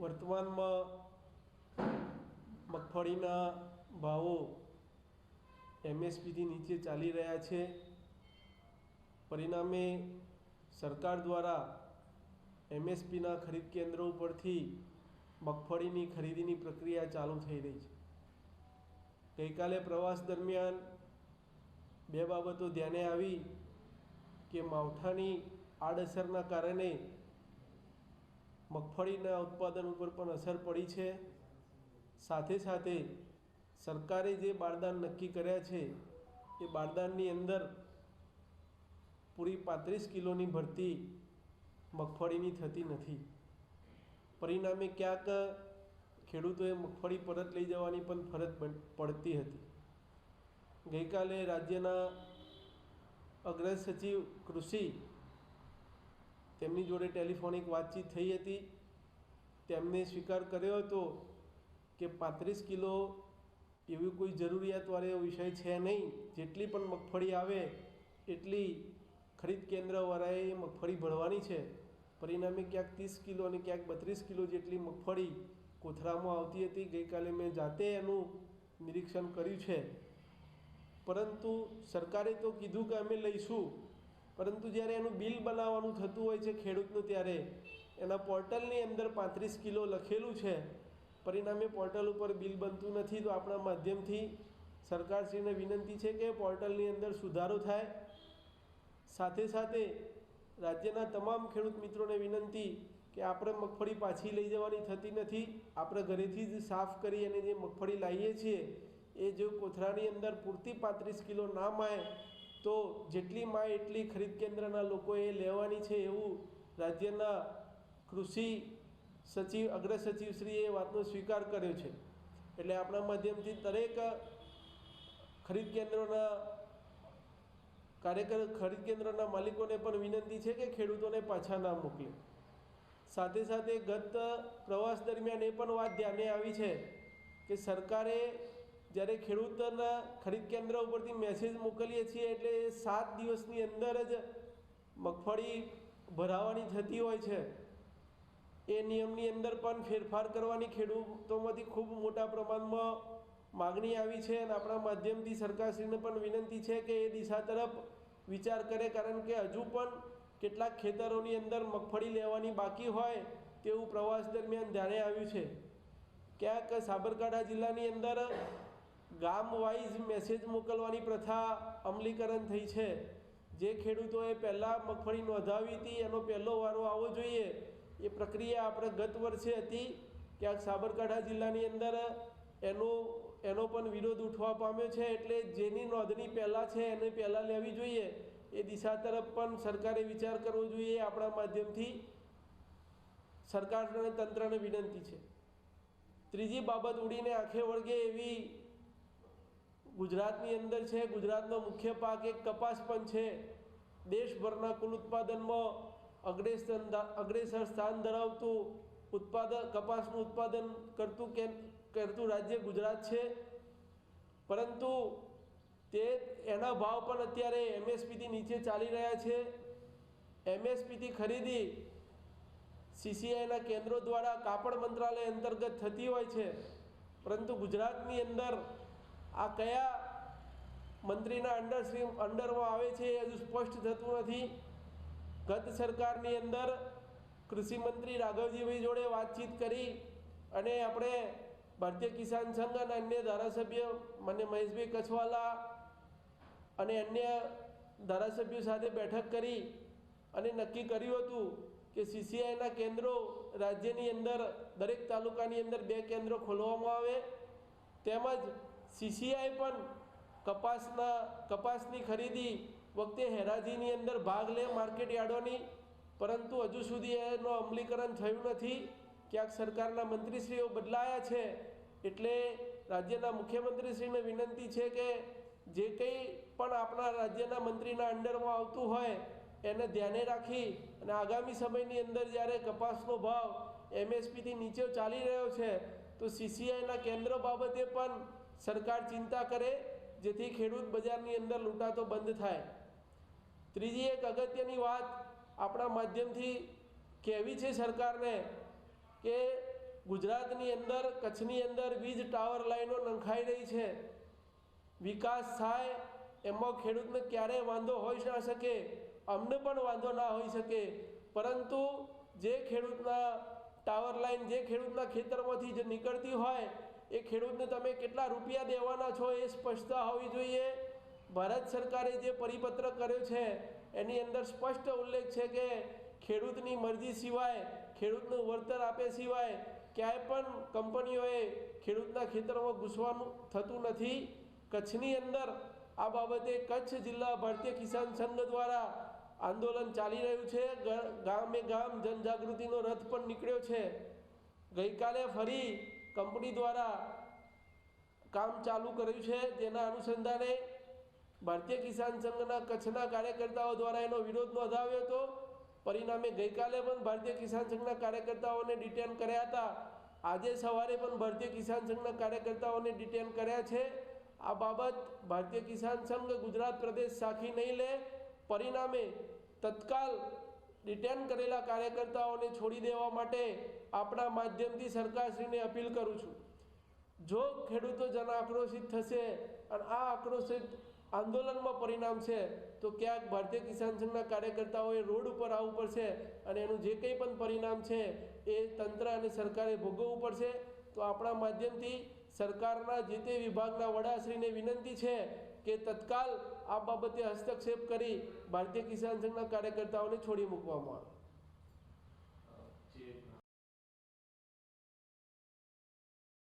વર્તમાનમાં મગફળીના ભાવો એમએસપીથી નીચે ચાલી રહ્યા છે. પરિણામે સરકાર દ્વારા એમએસપીના ખરીદ કેન્દ્રો ઉપરથી મગફળીની ખરીદીની પ્રક્રિયા ચાલુ થઈ રહી છે. ગઈકાલે પ્રવાસ દરમિયાન બે બાબતો ધ્યાને આવી કે માવઠાની આડઅસરના કારણે મગફળીના ઉત્પાદન ઉપર પણ અસર પડી છે. સાથે સાથે સરકારે જે બારદાન નક્કી કર્યા છે, એ બારદાનની અંદર પૂરી પાંત્રીસ કિલોની ભરતી મગફળીની થતી નથી. પરિણામે ક્યાંક ખેડૂતોએ મગફળી પરત લઈ જવાની પણ ફરજ પડતી હતી. ગઈકાલે રાજ્યના અગ્રસચિવ કૃષિ તેમની જોડે ટેલિફોનિક વાતચીત થઈ હતી. તેમને સ્વીકાર કર્યો હતો કે પાંત્રીસ કિલો એવી કોઈ જરૂરિયાતવાળો વિષય છે નહીં. જેટલી પણ મગફળી આવે, એટલી ખરીદ કેન્દ્રવાળાએ મગફળી ભરવાની છે. પરિણામે ક્યાંક ત્રીસ કિલો અને ક્યાંક બત્રીસ કિલો જેટલી મગફળી કોથળામાં આવતી હતી. ગઈકાલે મેં જાતે એનું નિરીક્ષણ કર્યું છે. પરંતુ સરકારે તો કીધું કે અમે લઈશું. પરંતુ જ્યારે એનું બિલ બનાવવાનું થતું હોય છે ખેડૂતનું ત્યારે એના પોર્ટલની અંદર પાંત્રીસ કિલો લખેલું છે. પરિણામે પોર્ટલ ઉપર બિલ બનતું નથી તો આપણા માધ્યમથી સરકારશ્રીને વિનંતી છે કે પોર્ટલની અંદર સુધારો થાય. સાથે સાથે રાજ્યના તમામ ખેડૂત મિત્રોને વિનંતી કે આપણે મગફળી પાછી લઈ જવાની થતી નથી. આપણે ઘરેથી જ સાફ કરી અને જે મગફળી લાવીએ છીએ, એ જો કોથળાની અંદર પૂરતી પાંત્રીસ કિલો ના માય તો જેટલી માય એટલી ખરીદ કેન્દ્રના લોકોએ લેવાની છે એવું રાજ્યના કૃષિ સચિવ, અગ્ર સચિવશ્રીએ વાતનો સ્વીકાર કર્યો છે. એટલે આપણા માધ્યમથી દરેક ખરીદ કેન્દ્રોના કાર્યકર, ખરીદ કેન્દ્રના માલિકોને પણ વિનંતી છે કે ખેડૂતોને પાછા ના મોકલે. સાથે સાથે ગત પ્રવાસ દરમિયાન એ પણ વાત ધ્યાને આવી છે કે સરકારે જ્યારે ખેડૂતોના ખરીદ કેન્દ્ર ઉપરથી મેસેજ મોકલીએ છીએ એટલે એ સાત દિવસની અંદર જ મગફળી ભરાવાની થતી હોય છે. એ નિયમની અંદર પણ ફેરફાર કરવાની ખેડૂતોમાંથી ખૂબ મોટા પ્રમાણમાં માગણી આવી છે અને આપણા માધ્યમથી સરકારશ્રીને પણ વિનંતી છે કે એ દિશા તરફ વિચાર કરે, કારણ કે હજુ પણ કેટલાક ખેતરોની અંદર મગફળી લેવાની બાકી હોય તેવું પ્રવાસ દરમિયાન ધ્યાને આવ્યું છે. ક્યાંક સાબરકાંઠા જિલ્લાની અંદર ગામ વાઇઝ મેસેજ મોકલવાની પ્રથા અમલીકરણ થઈ છે. જે ખેડૂતોએ પહેલાં મગફળી નોંધાવી હતી, એનો પહેલો વારો આવવો જોઈએ. એ પ્રક્રિયા આપણે ગત વર્ષે હતી. ક્યાંક સાબરકાંઠા જિલ્લાની અંદર એનો એનો પણ વિરોધ ઉઠવા પામ્યો છે, એટલે જેની નોંધણી પહેલાં છે, એને પહેલાં લેવી જોઈએ. એ દિશા તરફ પણ સરકારે વિચાર કરવો જોઈએ. આપણા માધ્યમથી સરકાર અને તંત્રને વિનંતી છે. ત્રીજી બાબત ઉડીને આંખે વળગે એવી ગુજરાતની અંદર છે, ગુજરાતનો મુખ્ય પાક એક કપાસ પણ છે. દેશભરના કુલ ઉત્પાદનમાં અગ્રેસર અગ્રેસર સ્થાન ધરાવતું ઉત્પાદન કપાસનું ઉત્પાદન કરતું કે કરતું રાજ્ય ગુજરાત છે. પરંતુ તે, એના ભાવ પણ અત્યારે એમએસપીથી નીચે ચાલી રહ્યા છે. એમએસપીથી ખરીદી સીસીઆઈના કેન્દ્રો દ્વારા કાપડ મંત્રાલય અંતર્ગત થતી હોય છે. પરંતુ ગુજરાતની અંદર આ કયા મંત્રીના અંડર અંડરમાં આવે છે એ હજુ સ્પષ્ટ થતું નથી. ગત સરકારની અંદર કૃષિમંત્રી રાઘવજીભાઈ જોડે વાતચીત કરી અને આપણે ભારતીય કિસાન સંઘ અને અન્ય ધારાસભ્ય મને મહેશભાઈ કછવાલા અને અન્ય ધારાસભ્યો સાથે બેઠક કરી અને નક્કી કર્યું હતું કે સીસીઆઈના કેન્દ્રો રાજ્યની અંદર દરેક તાલુકાની અંદર બે કેન્દ્રો ખોલવામાં આવે. તેમજ સીસીઆઈ પણ કપાસના, કપાસની ખરીદી વખતે હેરાજીની અંદર ભાગ લે માર્કેટ યાર્ડોની. પરંતુ હજુ સુધી એનું અમલીકરણ થયું નથી. ક્યાંક સરકારના મંત્રીશ્રીઓ બદલાયા છે. એટલે રાજ્યના મુખ્યમંત્રીશ્રીને વિનંતી છે કે જે કંઈ પણ આપણા રાજ્યના મંત્રીના અંડરમાં આવતું હોય, એને ધ્યાને રાખી અને આગામી સમયની અંદર જ્યારે કપાસનો ભાવ એમએસપીથી નીચે ચાલી રહ્યો છે, તો સીસીઆઈના કેન્દ્ર બાબતે પણ સરકાર ચિંતા કરે, જેથી ખેડૂત બજારની અંદર લૂંટાતો બંધ થાય. ત્રીજી એક અગત્યની વાત આપણા માધ્યમથી કહેવી છે સરકારને કે ગુજરાતની અંદર, કચ્છની અંદર વીજ ટાવર લાઈનો નંખાઈ રહી છે. વિકાસ થાય, એમાં ખેડૂતને ક્યારેય વાંધો હોઈ ના શકે, અમને પણ વાંધો ના હોઈ શકે. પરંતુ જે ખેડૂતના ટાવર લાઈન, જે ખેડૂતના ખેતરમાંથી જે નીકળતી હોય એ ખેડૂતને તમે કેટલા રૂપિયા દેવાના છો એ સ્પષ્ટતા હોવી જોઈએ. ભારત સરકારે જે પરિપત્ર કર્યો છે, એની અંદર સ્પષ્ટ ઉલ્લેખ છે કે ખેડૂતની મરજી સિવાય, ખેડૂતનું વળતર આપે સિવાય ક્યાંય પણ કંપનીઓએ ખેડૂતના ખેતરોમાં ઘૂસવાનું થતું નથી. કચ્છની અંદર આ બાબતે કચ્છ જિલ્લા ભારતીય કિસાન સંઘ દ્વારા આંદોલન ચાલી રહ્યું છે. ગામે ગામ જનજાગૃતિનો રથ પણ નીકળ્યો છે. ગઈકાલે ફરી કંપની દ્વારા કામ ચાલુ કર્યું છે, જેના અનુસંધાને ભારતીય કિસાન સંઘના કચ્છના કાર્યકર્તાઓ દ્વારા એનો વિરોધ નોંધાવ્યો હતો. પરિણામે ગઈકાલે પણ ભારતીય કિસાન સંઘના કાર્યકર્તાઓને ડિટેન કર્યા હતા. આજે સવારે પણ ભારતીય કિસાન સંઘના કાર્યકર્તાઓને ડિટેન કર્યા છે. આ બાબત ભારતીય કિસાન સંઘ ગુજરાત પ્રદેશ સાખી નહીં લે. પરિણામે તત્કાલ ડિટેન કરેલા કાર્યકર્તાઓને છોડી દેવા માટે આપણા માધ્યમથી સરકારશ્રીને અપીલ કરું છું. જો ખેડૂતો જન આક્રોશિત થશે અને આ આક્રોશિત આંદોલનમાં પરિણામ છે, તો ક્યાંક ભારતીય કિસાન સંઘના કાર્યકર્તાઓએ રોડ ઉપર આવવું પડશે અને એનું જે કંઈ પણ પરિણામ છે એ તંત્ર અને સરકારે ભોગવવું પડશે. તો આપણા માધ્યમથી સરકારના જે તે વિભાગના વડાશ્રીને વિનંતી છે કે તત્કાલ આ બાબતે હસ્તક્ષેપ કરી ભારતીય કિસાન સંઘના કાર્યકર્તાઓને છોડી મૂકવામાં આવે.